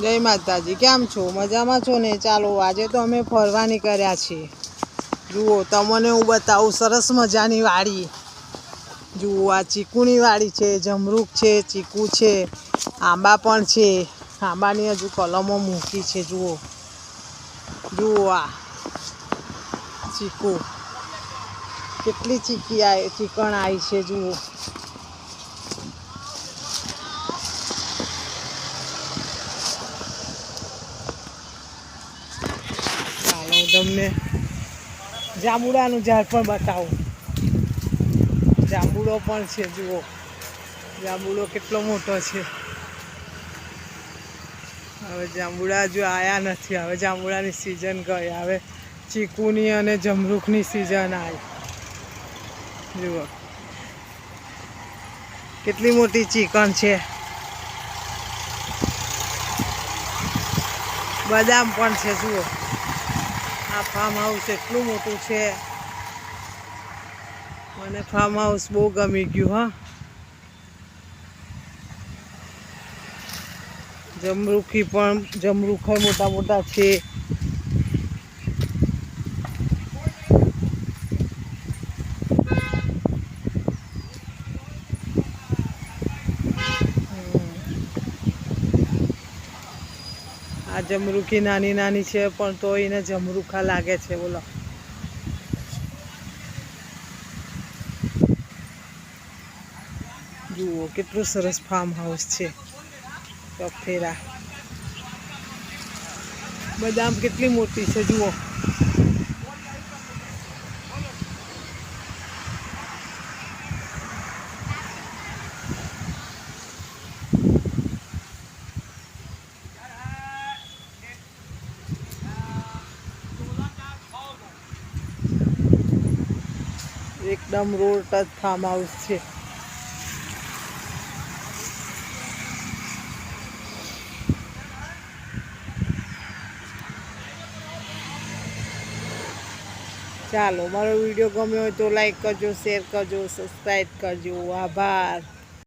જય માતાજી, કેમ છો? મજામાં છો ને? ચાલો, આજે તો અમે ફરવા નીકળ્યા છીએ. જુઓ, તમને હું બતાવું, સરસ મજાની વાડી. જુઓ, આ ચીકુની વાડી છે, જમરૂક છે, ચીકુ છે, આંબા પણ છે. આંબાની હજુ કલમો મૂકી છે, જુઓ. જુઓ આ ચીકુ. કેટલી ચીકી ચીકણ આવી છે, જુઓ ચાલો હું તમને જાંબુડાનું ઝાડ પણ બતાવું. જાંબુડો પણ છે, જુઓ. જાંબુડો કેટલો મોટો છે. હવે જાંબુડા જો આવ્યા નથી. હવે જાંબુડાની સિઝન ગઈ. હવે ચીકુની અને જમરૂખની સિઝન આવી. જુઓ. કેટલી મોટી ચિકન છે. બદામ પણ છે, જુઓ. આ ફાર્મ હાઉસ એટલું મોટું છે. મને ફાર્મ હાઉસ બહુ ગમી ગયું, હા. જમરૂખી પણ જમરૂખ મોટા મોટા છે. આ જમરૂખી નાની નાની છે, પણ તો એને જમરૂખા લાગે છે, બોલો. જુઓ, કેટલું સરસ ફાર્મ હાઉસ છે. કફેરા બદામ કેટલી મોટી છે, જુઓ. એકદમ રોડ ટચ ફાર્મ હાઉસ છે. ચાલો, મારો વીડિયો ગમ્યો હોય તો લાઈક કરજો શેર કરજો સબસ્ક્રાઈબ કરજો. આભાર.